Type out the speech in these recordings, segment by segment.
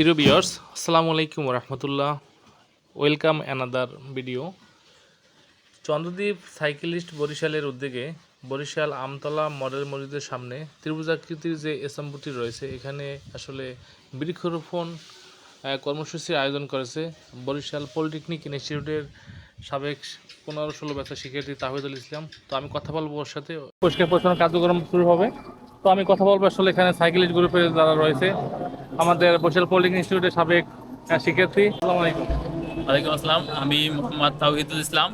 প্রিয় বিয়ার্স আসসালামু আলাইকুম রহমতুল্লাহ welcome another video Chandradwip cyclist বরিশালের উদ্যোগে বরিশাল আমতলা মডেল মসজিদের সামনে ত্রিভুজাকৃতির যে এসাম্বুটি রয়েছে, এখানে আসলে বৃক্ষরোপণ কর্মসূচির আয়োজন করেছে বরিশাল পলিটেকনিক ইনস্টিটিউটের সাবেক পনেরো ষোলো ব্যাচের শিক্ষার্থী তাহিদুল ইসলাম। তো আমি কথা বলব ওর সাথে। পরিষ্কার পরিচ্ছন্ন কার্যক্রম শুরু হবে। তো আমি কথা বলব আসলে এখানে সাইকেলিস্ট গ্রুপের যারা রয়েছে আমাদের বরিশাল পলিটেকনিক ইনস্টিটিউটের সাবেক শিক্ষার্থী। আসসালামু আলাইকুম। ওয়ালাইকুম আসসালাম। আমি মোহাম্মদ তাওহিদুল ইসলাম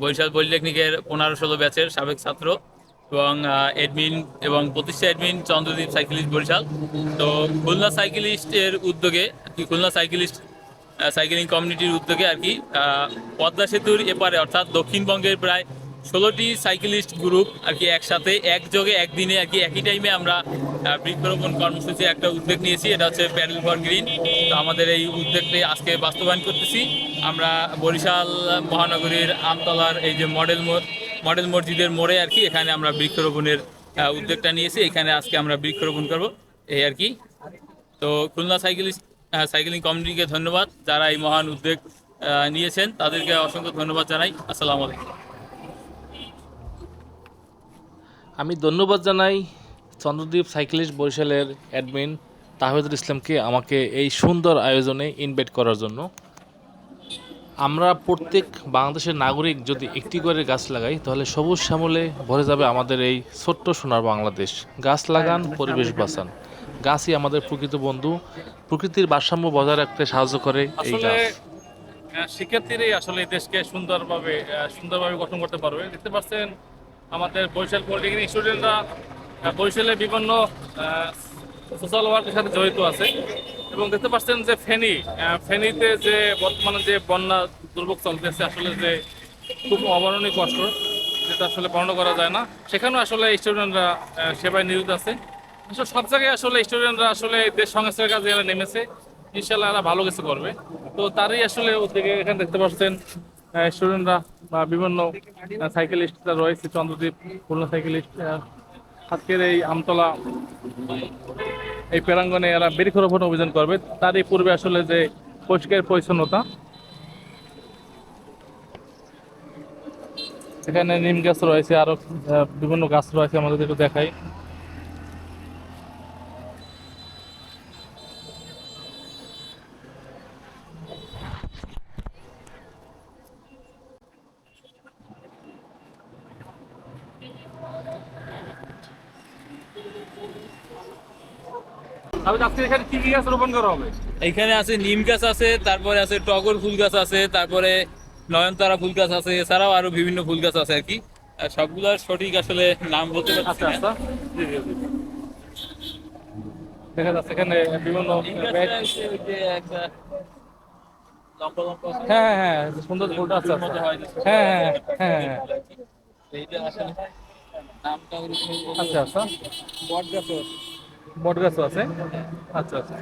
বরিশাল পলিটেকনিকের পনেরো ষোলো ব্যাচের সাবেক ছাত্র এবং অ্যাডমিন এবং প্রতিষ্ঠা অ্যাডমিন চন্দ্রদ্বীপ সাইকেলিস্ট বরিশাল। তো খুলনা সাইকেলিস্টের উদ্যোগে খুলনা সাইকেলিস্ট সাইকেলিং কমিউনিটির উদ্যোগে আর কি পদ্মা সেতুর এপারে অর্থাৎ দক্ষিণবঙ্গের প্রায় ষোলোটি সাইকেলিস্ট গ্রুপ আর কি একসাথে, একযোগে, একদিনে আর কি একই টাইমে আমরা বৃক্ষরোপণ কর্মসূচি একটা উদ্যোগ নিয়েছি। এটা হচ্ছে প্যাডেল ফর গ্রিন তো আমাদের এই উদ্যোগটি আজকে বাস্তবায়ন করতেছি। আমরা বরিশাল মহানগরীর আমতলার এই যে মডেল মডেল মসজিদের মোড়ে আর কি এখানে আমরা বৃক্ষরোপণের উদ্যোগটা নিয়েছি। এখানে আজকে আমরা বৃক্ষরোপণ করব। এই আর কি। তো খুলনা সাইকেলিস্ট সাইকেলিং কমিউনিটিকে ধন্যবাদ। যারা এই মহান উদ্যোগ নিয়েছেন, তাদেরকে অসংখ্য ধন্যবাদ জানাই। আসসালামু আলাইকুম। আমি ধন্যবাদ জানাই চন্দ্রদ্বীপ সাইকেলিস্ট বরিশালের অ্যাডমিন তাহিদুল ইসলামকে আমাকে এই সুন্দর আয়োজনে ইনভাইট করার জন্য। আমরা প্রত্যেক বাংলাদেশের নাগরিক যদি একটি করে গাছ লাগাই তাহলে সবুজ শ্যামলে ভরে যাবে আমাদের এই ছোট্ট সোনার বাংলাদেশ। গাছ লাগান পরিবেশ বাঁচান। গাছই আমাদের প্রকৃত বন্ধু। প্রকৃতির ভারসাম্য বজায় রাখতে সাহায্য করে এই গাছ। শিক্ষার্থীরাই আসলে দেশকে সুন্দরভাবে সুন্দরভাবে গঠন করতে পারবে। দেখতে পাচ্ছেন আমাদের বরিশাল পলিটেকনিক স্টুডেন্টরা বরিশালে বিভিন্ন সোশ্যাল ওয়ার্কের সাথে জড়িত আছে। এবং দেখতে পাচ্ছেন যে ফেনী ফেনীতে যে বর্তমানে যে বন্যা দুর্ভোগ চলতেছে, আসলে যে খুব অবরণীয় কষ্ট, যেটা আসলে বর্ণনা করা যায় না। সেখানেও আসলে স্টুডেন্টরা সেবায় নিয়োজিত আছে। আসলে সব জায়গায় আসলে স্টুডেন্টরা আসলে দেশ সংস্কারের কাজে নেমেছে। ইনশাল্লাহ এরা ভালো কিছু করবে। তো তারই আসলে উদ্যোগে এখানে দেখতে পাচ্ছেন স্টুডেন্টরা বা বিভিন্ন সাইকেলিস্টরা রয়েছে, চন্দ্রদ্বীপ, খুলনা সাইকেলিস্ট আজকের এই আমতলা, এই প্রাঙ্গনে এরা বৃক্ষরোপণ অভিযান করবে। তারই পূর্বে আসলে যে পরিষ্কার পরিচ্ছন্নতা, এখানে নিম গাছ রয়েছে, আরও বিভিন্ন গাছ রয়েছে আমাদের একটু দেখাই। এখানে কি কি গাছ রোপণ করা হবে? এখানে আছে নিম গাছ আছে তারপরে আছে টগর ফুল গাছ আছে তারপরে নয়নতারা ফুল গাছ আছে এছাড়াও আরও বিভিন্ন ফুল গাছ আছে আর কি। আর সবগুলোর সঠিক আসলে নাম বলতে পারছি আচ্ছা না। আচ্ছা। দেখা যাচ্ছে এখানে বিভিন্ন হ্যাঁ হ্যাঁ হ্যাঁ সুন্দর ফুলটা আছে আচ্ছা। হয় হ্যাঁ হ্যাঁ হ্যাঁ হ্যাঁ। এইটা আসলে নামটা আচ্ছা আচ্ছা। বট গাছ বট গাছও আছে? আচ্ছা আচ্ছা।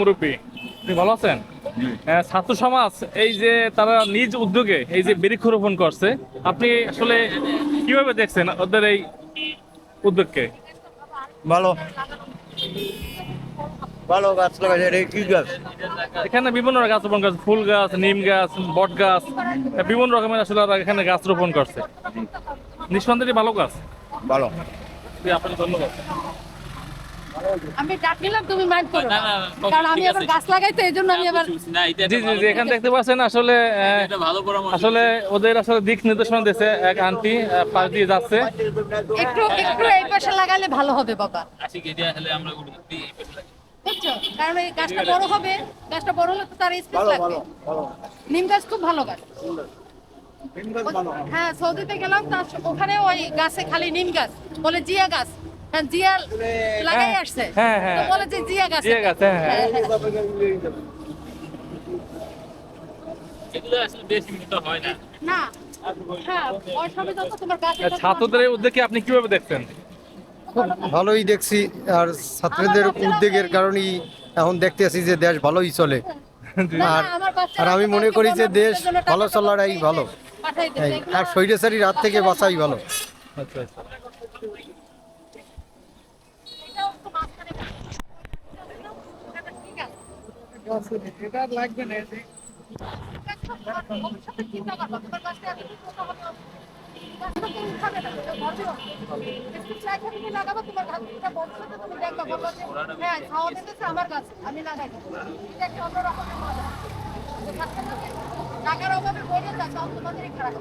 মুরব্বী আপনি ভালো আছেন? হ্যাঁ, ছাত্র সমাজ এই যে তারা নিজ উদ্যোগে এই যে বৃক্ষরোপণ করছে আপনি আসলে কীভাবে দেখছেন ওদের এই উদ্যোগকে? ভালো। ভালো গাছ লাগাইছে এটা কি গাছ? এখানে বিভিন্ন গাছ রোপণ করছে ফুল গাছ নিম গাছ বট গাছ বিভিন্ন রকমের আসলে এখানে গাছ রোপণ করছে। নিঃসন্দেহে ভালো গাছ। ভালো। জি, আপনাকে ধন্যবাদ। আমি ডাকলাম তুমি মাইন্ড করো না, কারণ আমি আবার গাছ লাগাই তো এই আমি আবার না এটা জি জি জি এখানে দেখতে পাচ্ছেন আসলে এটা ভালো পরামর্শ। আসলে ওদের আসলে দিক নির্দেশনা দিয়েছে এক আন্টি পাশ দিয়ে যাচ্ছে। একটু একটু এই পাশে লাগালে ভালো হবে বাবা। আসি কেটে হলে আমরা গুলো এই পাশে লাগি। বুঝছ কারণ এই গাছটা বড় হবে গাছটা বড় হলে তো তার স্পেস লাগবে। নিম গাছ খুব ভালো গাছ। তিন গাছ। ভালো হ্যাঁ সৌদিতে গেলাম তার ওখানে ওই গাছে খালি নিম গাছ। বলে জিয়া গাছ। হ্যাঁ জিয়া লাগাই আসছে। হ্যাঁ, হ্যাঁ। তো বলে যে জিয়া গাছ জিয়া গাছ, হ্যাঁ, হ্যাঁ। হয় হ্যাঁ ছাত্রদের এই উদ্যোগকে আপনি কীভাবে দেখছেন? ভালোই দেখছি আর ছাত্রদের উদ্যোগের কারণেই এখন দেখতে আছি যে দেশ ভালোই চলে। আর আর আমি মনে করি যে দেশ ভালো চলাটাই ভালো। আর স্বৈরাচারীর রাত থেকে বাঁচাই ভালো। আচ্ছা আচ্ছা। উঠাবে না, টাকার অভাবে তখন তোমাদেরই খারাপ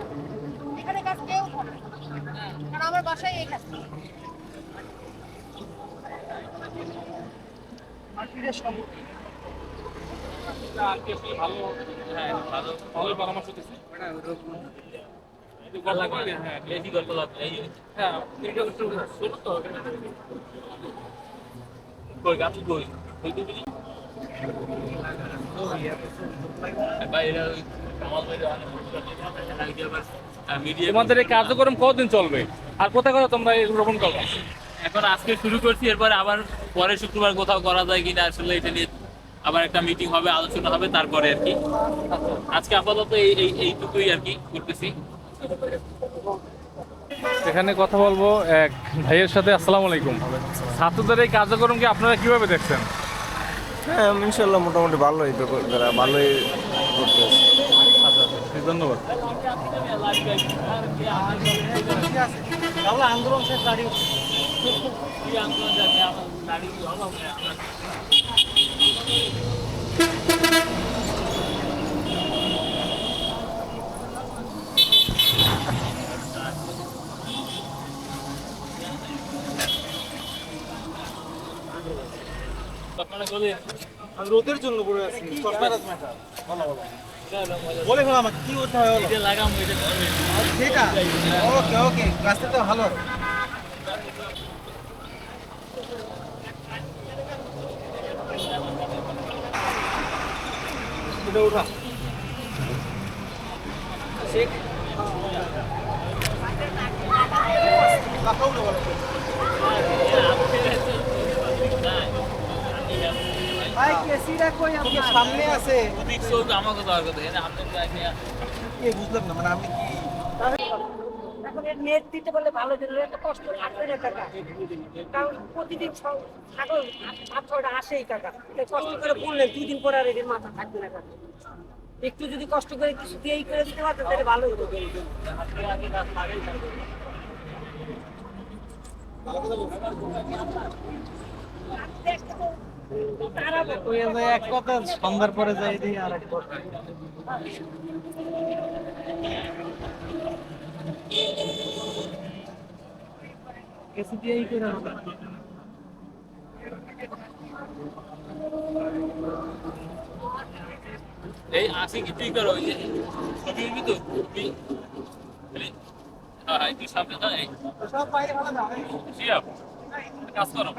এখানে গাছ কেউ না। কারণ আমার বাসায় এই গাছ আর কি আসলে ভালো হ্যাঁ ভালো ভালো পরামর্শ দিচ্ছে একটু গল্প করলে, হ্যাঁ তোমাদের এই কার্যক্রম কতদিন চলবে? আর কোথায় কোথায় তোমরা রোপণ করবে এখন আজকে শুরু করছি, এরপরে আবার পরে শুক্রবার কোথাও করা যায় কিনা আসলে এটা নিয়ে আবার একটা মিটিং হবে, আলোচনা হবে, তারপরে আর কি। আজকে আপাতত এই এইটুকুই আর কি করতেছি। এখানে কথা বলব এক ভাইয়ের সাথে আসসালামু আলাইকুম। ছাত্রদের এই কার্যক্রমকে আপনারা কীভাবে দেখছেন? হ্যাঁ ইনশাল্লাহ মোটামুটি ভালোই তারা ভালোই করতেছে। আচ্ছা ধন্যবাদ। আপনারা বলেন রোদের জন্য পড়ে আছি। বলে ফেলা আমাকে কি করতে হবে সেটা? ওকে ওকে গাছটা তো ভালো। এটা উঠা। ভাই কেসিটা কই আপনার? সামনে আছে। চোখ আমাকে কথা আগে- কি বুঝলাম না মানে আমি কি? এখন এর নেট দিতে পারলে ভালো দিলে একটা কষ্ট না টাকা। কারণ প্রতিদিন ছ- ছাগল সাত ছয়টা আসেই টাকা। কষ্ট করে দুই দিন পরে আর এদের মাথা থাকবে না টাকা একটু যদি কষ্ট করে কিছু দিয়েই করে দিতে পারতো তাহলে ভালো হতো। এক কথা সন্ধ্যার পরে যাই দিই আর এক কথা। কেসি করে হবে। এই আসি কি তুই করো ওই যে ছবি উঠবি তো তুই। হ্যাঁ তুই সামনে দাঁড়াই সব বাইরে ভালো না কাজ করো।